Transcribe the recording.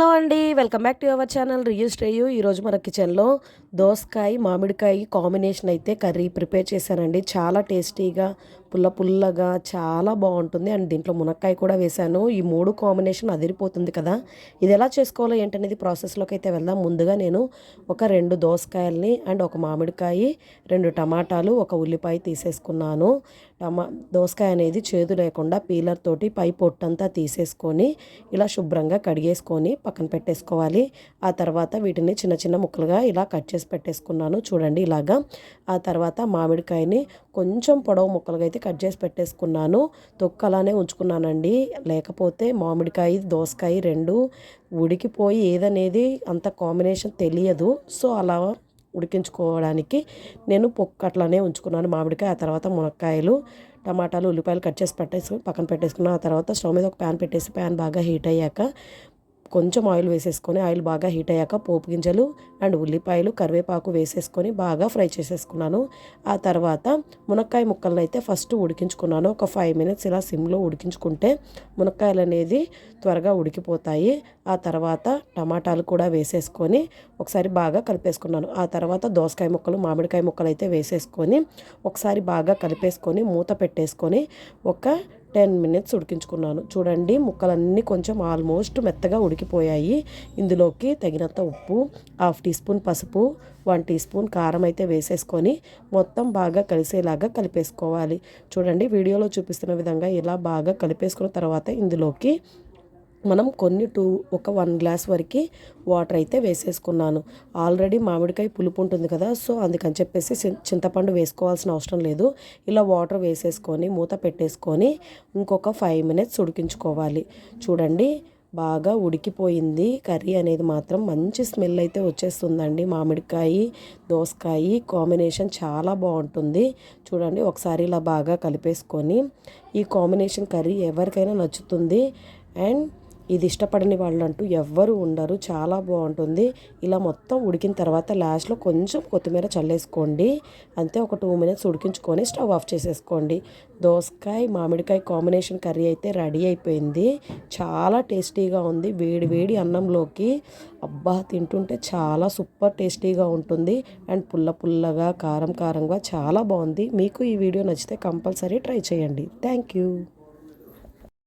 Hello అండి. Welcome back to our channel register అయ్యు ఈరోజు మన కిచెన్లో దోసకాయ మామిడికాయ కాంబినేషన్ అయితే కర్రీ ప్రిపేర్ చేశానండి. చాలా టేస్టీగా పుల్ల పుల్లగా చాలా బాగుంటుంది. అండ్ దీంట్లో మునక్కాయ కూడా వేశాను. ఈ మూడు కాంబినేషన్ అదిరిపోతుంది కదా. ఇది ఎలా చేసుకోవాలో ఏంటనేది ప్రాసెస్లోకి అయితే వెళ్దాం. ముందుగా నేను ఒక రెండు దోసకాయల్ని అండ్ ఒక మామిడికాయ రెండు టమాటాలు ఒక ఉల్లిపాయ తీసేసుకున్నాను. టమా దోసకాయ అనేది చేదు లేకుండా పీలర్ తోటి పై పొట్టంతా తీసేసుకొని ఇలా శుభ్రంగా కడిగేసుకొని పక్కన పెట్టేసుకోవాలి. ఆ తర్వాత వీటిని చిన్న చిన్న ముక్కలుగా ఇలా కట్ చేసి పెట్టేసుకున్నాను. చూడండి ఇలాగా. ఆ తర్వాత మామిడికాయని కొంచెం పొడవు ముక్కలుగా అయితే కట్ చేసి పెట్టేసుకున్నాను. తొక్కు అలానే ఉంచుకున్నానండి. లేకపోతే మామిడికాయ దోసకాయ రెండు ఉడికిపోయి ఏదనేది అంత కాంబినేషన్ తెలియదు. సో అలా ఉడికించుకోవడానికి నేను పొక్కు అట్లానే ఉంచుకున్నాను. మామిడికాయ ఆ తర్వాత మునక్కాయలు టమాటాలు ఉల్లిపాయలు కట్ చేసి పెట్టేసి పక్కన పెట్టేసుకున్నాను. ఆ తర్వాత స్టవ్ మీద ఒక ప్యాన్ పెట్టేసి ప్యాన్ బాగా హీట్ అయ్యాక కొంచెం ఆయిల్ వేసేసుకొని ఆయిల్ బాగా హీట్ అయ్యాక పోపు గింజలు అండ్ ఉల్లిపాయలు కరివేపాకు వేసేసుకొని బాగా ఫ్రై చేసేసుకున్నాను. ఆ తర్వాత మునక్కాయ ముక్కలను అయితే ఫస్ట్ ఉడికించుకున్నాను. ఒక ఫైవ్ మినిట్స్ ఇలా సిమ్లో ఉడికించుకుంటే మునక్కాయలు అనేది త్వరగా ఉడికిపోతాయి. ఆ తర్వాత టమాటాలు కూడా వేసేసుకొని ఒకసారి బాగా కలిపేసుకున్నాను. ఆ తర్వాత దోసకాయ ముక్కలు మామిడికాయ ముక్కలు అయితే వేసేసుకొని ఒకసారి బాగా కలిపేసుకొని మూత పెట్టేసుకొని ఒక టెన్ మినిట్స్ ఉడికించుకున్నాను. చూడండి ముక్కలన్నీ కొంచెం ఆల్మోస్ట్ మెత్తగా ఉడికిపోయాయి. ఇందులోకి తగినంత ఉప్పు హాఫ్ టీ స్పూన్ పసుపు వన్ టీ స్పూన్ కారం అయితే వేసేసుకొని మొత్తం బాగా కలిసేలాగా కలిపేసుకోవాలి. చూడండి వీడియోలో చూపిస్తున్న విధంగా ఇలా బాగా కలిపేసుకున్న తర్వాత ఇందులోకి మనం కొన్ని టూ ఒక వన్ గ్లాస్ వరకు వాటర్ అయితే వేసేసుకున్నాను. ఆల్రెడీ మామిడికాయ పులుపు ఉంటుంది కదా సో అందుకని చెప్పేసి చింతపండు వేసుకోవాల్సిన అవసరం లేదు. ఇలా వాటర్ వేసేసుకొని మూత పెట్టేసుకొని ఇంకొక ఫైవ్ మినిట్స్ ఉడికించుకోవాలి. చూడండి బాగా ఉడికిపోయింది. కర్రీ అనేది మాత్రం మంచి స్మెల్ అయితే వచ్చేస్తుందండి. మామిడికాయ దోసకాయ కాంబినేషన్ చాలా బాగుంటుంది. చూడండి ఒకసారి ఇలా బాగా కలిపేసుకొని ఈ కాంబినేషన్ కర్రీ ఎవరికైనా నచ్చుతుంది. అండ్ ఇది ఇష్టపడని వాళ్ళు అంటూ ఎవ్వరు ఉండరు. చాలా బాగుంటుంది. ఇలా మొత్తం ఉడికిన తర్వాత లాస్ట్లో కొంచెం కొత్తిమీర చల్లేసుకోండి. అంతే ఒక టూ మినిట్స్ ఉడికించుకొని స్టవ్ ఆఫ్ చేసేసుకోండి. దోసకాయ మామిడికాయ కాంబినేషన్ కర్రీ అయితే రెడీ అయిపోయింది. చాలా టేస్టీగా ఉంది. వేడి వేడి అన్నంలోకి అబ్బా తింటుంటే చాలా సూపర్ టేస్టీగా ఉంటుంది. అండ్ పుల్ల పుల్లగా కారం కారంగా చాలా బాగుంది. మీకు ఈ వీడియో నచ్చితే కంపల్సరీ ట్రై చేయండి. Thank you.